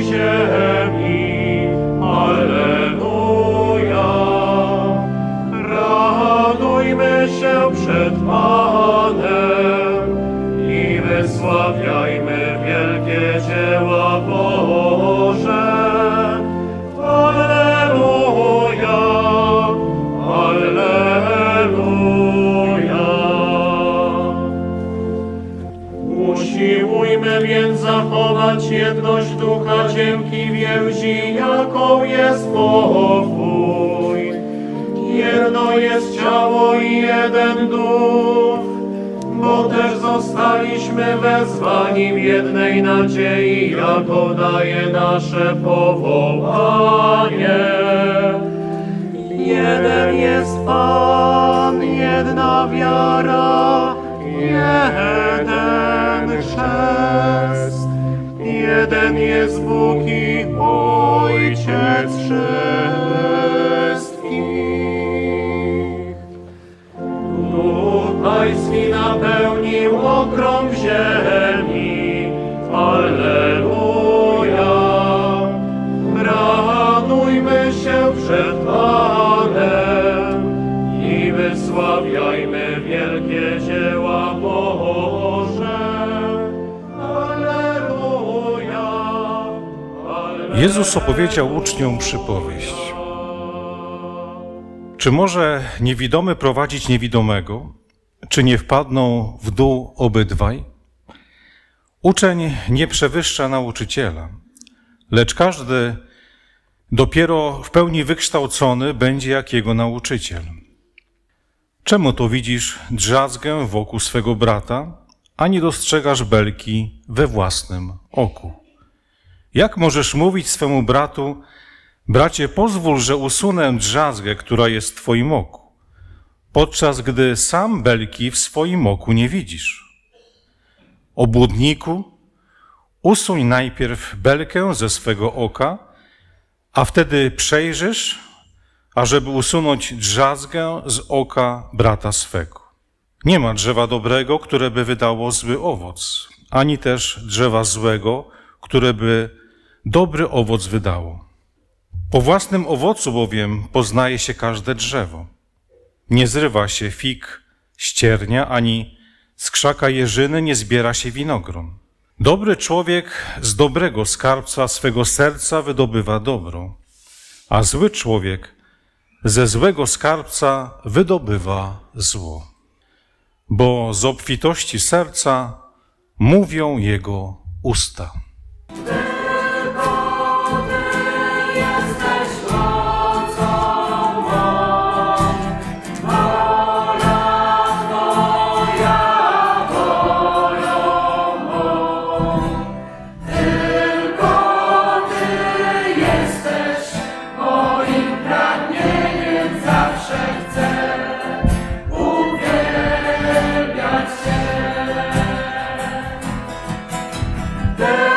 się. zachować jedność ducha dzięki więzi, jaką jest pokój. Jedno jest ciało i jeden duch, bo też zostaliśmy wezwani w jednej nadziei, jaką daje nasze powołanie. Jeden jest Pan, jedna wiara, jeden chrzest. Jeden jest Bóg i Ojciec wszystkich. Duch Pański napełnił okrąg ziemi. Alleluja. Radujmy się przed Jezus opowiedział uczniom przypowieść. Czy może niewidomy prowadzić niewidomego? Czy nie wpadną w dół obydwaj? Uczeń nie przewyższa nauczyciela, lecz każdy dopiero w pełni wykształcony będzie jak jego nauczyciel. Czemu to widzisz drzazgę wokół swego brata, a nie dostrzegasz belki we własnym oku? Jak możesz mówić swemu bratu, bracie, pozwól, że usunę drzazgę, która jest w twoim oku, podczas gdy sam belki w swoim oku nie widzisz? Obłudniku, usuń najpierw belkę ze swego oka, a wtedy przejrzysz, ażeby usunąć drzazgę z oka brata swego. Nie ma drzewa dobrego, które by wydało zły owoc, ani też drzewa złego, które by dobry owoc wydało. Po własnym owocu bowiem poznaje się każde drzewo. Nie zrywa się fig ściernia, ani z krzaka jeżyny nie zbiera się winogron. Dobry człowiek z dobrego skarbca swego serca wydobywa dobro, a zły człowiek ze złego skarbca wydobywa zło. Bo z obfitości serca mówią jego usta. there.